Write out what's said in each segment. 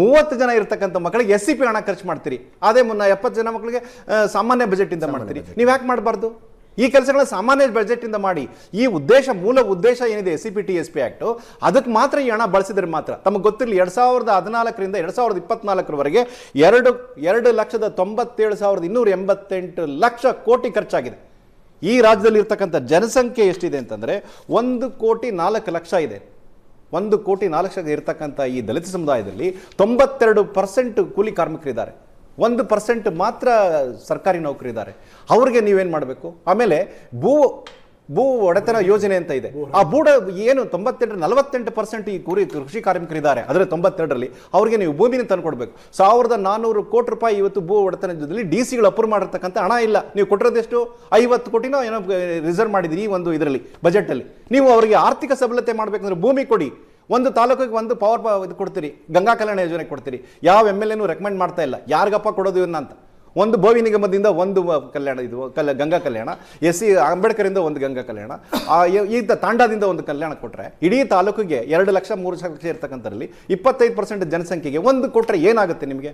ಮೂವತ್ತು ಜನ ಇರತಕ್ಕಂಥ ಮಕ್ಕಳಿಗೆ ಎಸ್ ಸಿ ಪಿ ಹಣ ಖರ್ಚು ಮಾಡ್ತೀರಿ. ಅದೇ ಮುನ್ನ ಎಪ್ಪತ್ತು ಜನ ಮಕ್ಕಳಿಗೆ ಸಾಮಾನ್ಯ ಬಜೆಟ್ ಇಂದ ಮಾಡ್ತೀರಿ. ನೀವು ಯಾಕೆ ಮಾಡಬಾರ್ದು? ಈ ಕೆಲಸಗಳನ್ನ ಸಾಮಾನ್ಯ ಬಜೆಟ್ ಇಂದ ಮಾಡಿ. ಈ ಉದ್ದೇಶ ಮೂಲ ಉದ್ದೇಶ ಏನಿದೆ S C P T S P act ಅದಕ್ಕೆ ಮಾತ್ರ ಈ ಹಣ ಬಳಸಿದ್ರೆ ಮಾತ್ರ. ತಮಗೆ ಗೊತ್ತಿರಲಿ ಎರಡು ಸಾವಿರದ ಹದಿನಾಲ್ಕರಿಂದ ಎರಡು ಸಾವಿರದ ಇಪ್ಪತ್ನಾಲ್ಕರವರೆಗೆ ಎರಡು ಎರಡು ಲಕ್ಷದ ತೊಂಬತ್ತೇಳು ಸಾವಿರದ ಇನ್ನೂರ ಎಂಬತ್ತೆಂಟು ಲಕ್ಷ ಕೋಟಿ ಖರ್ಚಾಗಿದೆ. ಈ ರಾಜ್ಯದಲ್ಲಿ ಇರ್ತಕ್ಕಂಥ ಜನಸಂಖ್ಯೆ ಎಷ್ಟಿದೆ ಅಂತಂದ್ರೆ ಒಂದು ಕೋಟಿ ನಾಲ್ಕು ಲಕ್ಷ ಇದೆ. ಒಂದು ಕೋಟಿ ನಾಲ್ಕು ಲಕ್ಷ ಇರತಕ್ಕಂಥ ಈ ದಲಿತ ಸಮುದಾಯದಲ್ಲಿ ತೊಂಬತ್ತೆರಡು ಪರ್ಸೆಂಟ್ ಕೂಲಿ ಕಾರ್ಮಿಕರಿದ್ದಾರೆ. ಒಂದು ಪರ್ಸೆಂಟ್ ಮಾತ್ರ ಸರ್ಕಾರಿ ನೌಕರಿದ್ದಾರೆ. ಅವ್ರಿಗೆ ನೀವೇನು ಮಾಡಬೇಕು? ಆಮೇಲೆ ಭೂ ಭೂ ಒಡೆತನ ಯೋಜನೆ ಅಂತ ಇದೆ. ಆ ಬೂಡ ಏನು ತೊಂಬತ್ತೆಂಟು ನಲವತ್ತೆಂಟು ಪರ್ಸೆಂಟ್ ಈ ಕುರಿ ಕೃಷಿ ಕಾರ್ಮಿಕರಿದ್ದಾರೆ. ಅದರ ತೊಂಬತ್ತೆರಡರಲ್ಲಿ ಅವರಿಗೆ ನೀವು ಭೂಮಿನ ತಂದುಕೊಡ್ಬೇಕು. ಸಾವಿರದ ನಾನ್ನೂರು ಕೋಟಿ ರೂಪಾಯಿ ಇವತ್ತು ಭೂ ಒಡೆತನ ಯೋಜನೆಯಲ್ಲಿ ಡಿ ಸಿಗಳು ಅಪ್ರೂವ್ ಮಾಡಿರ್ತಕ್ಕಂಥ ಹಣ ಇಲ್ಲ. ನೀವು ಕೊಟ್ಟಿರೋದೆಷ್ಟು ಐವತ್ತು ಕೋಟಿನೋ ಏನೋ ರಿಸರ್ವ್ ಮಾಡಿದಿರಿ ಈ ಒಂದು ಇದರಲ್ಲಿ ಬಜೆಟಲ್ಲಿ ನೀವು ಅವರಿಗೆ ಆರ್ಥಿಕ ಸಬಲತೆ ಮಾಡಬೇಕಂದ್ರೆ ಭೂಮಿ ಕೊಡಿ. ಒಂದು ತಾಲೂಕಿಗೆ ಒಂದು ಪವರ್ ಇದು ಕೊಡ್ತೀರಿ. ಗಂಗಾ ಕಲ್ಯಾಣ ಯೋಜನೆ ಕೊಡ್ತೀರಿ. ಯಾವ ಎಂ ಎಲ್ ಎನೂ ರೆಕಮೆಂಡ್ ಮಾಡ್ತಾ ಇಲ್ಲ. ಯಾರಿಗಪ್ಪ ಕೊಡೋದು ಇವನ್ನ ಅಂತ? ಒಂದು ಭೋವಿ ನಿಗಮದಿಂದ ಒಂದು ಕಲ್ಯಾಣ ಇದು, ಕಲ್, ಗಂಗಾ ಕಲ್ಯಾಣ, ಎಸ್ ಸಿ ಅಂಬೇಡ್ಕರಿಂದ ಒಂದು ಗಂಗಾ ಕಲ್ಯಾಣ ಈ ತಾಂಡಾದಿಂದ ಒಂದು ಕಲ್ಯಾಣ ಕೊಟ್ಟರೆ ಇಡೀ ತಾಲೂಕಿಗೆ ಎರಡು ಲಕ್ಷ ಮೂರು ಲಕ್ಷ ಇರ್ತಕ್ಕಂಥದ್ರಲ್ಲಿ ಇಪ್ಪತ್ತೈದು ಪರ್ಸೆಂಟ್ ಜನಸಂಖ್ಯೆಗೆ ಒಂದು ಕೊಟ್ಟರೆ ಏನಾಗುತ್ತೆ ನಿಮಗೆ?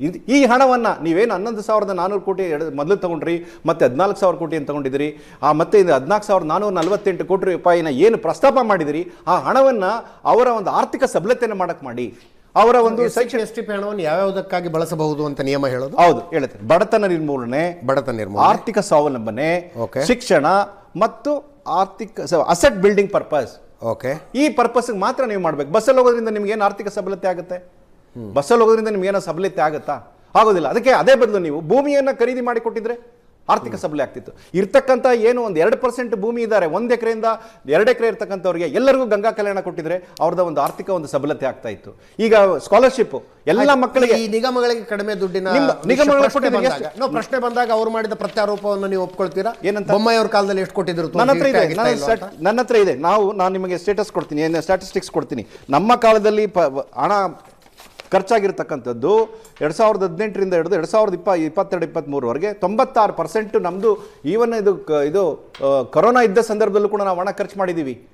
ಇದು ಈ ಹಣವನ್ನು ನೀವೇನು ಹನ್ನೊಂದು ಸಾವಿರದ ನಾನ್ನೂರು ಕೋಟಿ ಎರಡು ಮೊದಲು ತೊಗೊಂಡ್ರಿ, ಮತ್ತೆ ಹದಿನಾಲ್ಕು ಸಾವಿರ ಕೋಟಿ ಅಂತ ತಗೊಂಡಿದ್ದೀರಿ, ಆ, ಮತ್ತೆ ಇದು ಹದಿನಾಲ್ಕು ಸಾವಿರದ ನಾನ್ನೂರ ನಲವತ್ತೆಂಟು ಕೋಟಿ ರೂಪಾಯಿನ ಏನು ಪ್ರಸ್ತಾಪ ಮಾಡಿದಿರಿ ಆ ಹಣವನ್ನು ಅವರ ಒಂದು ಆರ್ಥಿಕ ಸಬಲತೆಯನ್ನು ಮಾಡಕ್ಕೆ ಮಾಡಿ. ಅವರ ಒಂದು ಶೈಕ್ಷಣಿಕ ಎಸ್ ಟಿ ಪಿ ಹಣವನ್ನು ಯಾವ್ಯಾವುದಕ್ಕಾಗಿ ಬಳಸಬಹುದು ಅಂತ ನಿಯಮ ಹೇಳೋದು? ಹೌದು ಹೇಳುತ್ತೆ ಬಡತನ ನಿರ್ಮೂಲನೆ ಬಡತನ ನಿರ್ಮೂಲನೆ. ಆರ್ಥಿಕ ಸ್ವಾವಲಂಬನೆ ಓಕೆ ಶಿಕ್ಷಣ ಮತ್ತು ಆರ್ಥಿಕ ಅಸೆಟ್ ಬಿಲ್ಡಿಂಗ್ ಪರ್ಪಸ್ ಓಕೆ ಈ ಪರ್ಪಸ್ಗೆ ಮಾತ್ರ ನೀವು ಮಾಡ್ಬೇಕು. ಬಸ್ಸಲ್ಲಿ ಹೋಗೋದ್ರಿಂದ ನಿಮ್ಗೆ ಏನು ಆರ್ಥಿಕ ಸಬಲತೆ ಆಗುತ್ತೆ? ಬಸ್ಸಲ್ಲಿ ಹೋಗೋದ್ರಿಂದ ನಿಮ್ಗೆ ಏನೋ ಸಬಲತೆ ಆಗುತ್ತಾ? ಆಗೋದಿಲ್ಲ. ಅದಕ್ಕೆ ಅದೇ ಬದಲು ನೀವು ಭೂಮಿಯನ್ನು ಖರೀದಿ ಮಾಡಿ ಕೊಟ್ಟಿದ್ರೆ ಆರ್ಥಿಕ ಸಬಲ ಆಗ್ತಿತ್ತು. ಇರ್ತಕ್ಕಂಥ ಏನು ಒಂದು ಎರಡು ಪರ್ಸೆಂಟ್ ಭೂಮಿ ಇದ್ದಾರೆ ಒಂದು ಎಕರೆಯಿಂದ ಎರಡು ಎಕರೆ ಇರ್ತಕ್ಕಂಥವ್ರಿಗೆ ಎಲ್ಲರಿಗೂ ಗಂಗಾ ಕಲ್ಯಾಣ ಕೊಟ್ಟಿದ್ರೆ ಅವ್ರದ್ದು ಒಂದು ಆರ್ಥಿಕ ಒಂದು ಸಬಲತೆ ಆಗ್ತಾ ಇತ್ತು. ಈಗ ಸ್ಕಾಲರ್ಶಿಪ್ ಎಲ್ಲ ಮಕ್ಕಳಿಗೆ ಈ ನಿಗಮಗಳಿಗೆ ಕಡಿಮೆ ದುಡ್ಡಿನ ನಿಗಮಗಳಿಗೆ ಪ್ರಶ್ನೆ ಬಂದಾಗ- ನಾವು ಪ್ರಶ್ನೆ ಬಂದಾಗ ಅವ್ರು ಮಾಡಿದ ಪ್ರತ್ಯಾರೋಪವನ್ನು ನೀವು ಒಪ್ಕೊಳ್ತೀರಾ? ಏನಂತ? ಬೊಮ್ಮಾಯಿ ಅವ್ರ ಕಾಲದಲ್ಲಿ ಎಷ್ಟು ಕೊಟ್ಟಿದ್ರು ನನ್ನ ಹತ್ರ ಇದೆ ನನ್ನ ಹತ್ರ ಇದೆ. ನಾವು ನಾನು ನಿಮಗೆ ಸ್ಟೇಟಸ್ ಕೊಡ್ತೀನಿ ಏನು ಸ್ಟ್ಯಾಟಿಸ್ಟಿಕ್ಸ್ ಕೊಡ್ತೀನಿ. ನಮ್ಮ ಕಾಲದಲ್ಲಿ ಹಣ ಖರ್ಚಾಗಿರ್ತಕ್ಕಂಥದ್ದು ಎರಡು ಸಾವಿರದ ಹದಿನೆಂಟರಿಂದ ಹಿಡಿದು ಎರಡು ಸಾವಿರದ ಇಪ್ಪ ಇಪ್ಪತ್ತೆರಡು ಇಪ್ಪತ್ತ್ಮೂರವರೆಗೆ ತೊಂಬತ್ತಾರು ಪರ್ಸೆಂಟ್ ನಮ್ಮದು ಈವನ್ ಇದು ಇದು ಕೊರೋನಾ ಇದ್ದ ಸಂದರ್ಭದಲ್ಲೂ ಕೂಡ ನಾವು ಹಣ ಖರ್ಚು ಮಾಡಿದ್ದೀವಿ.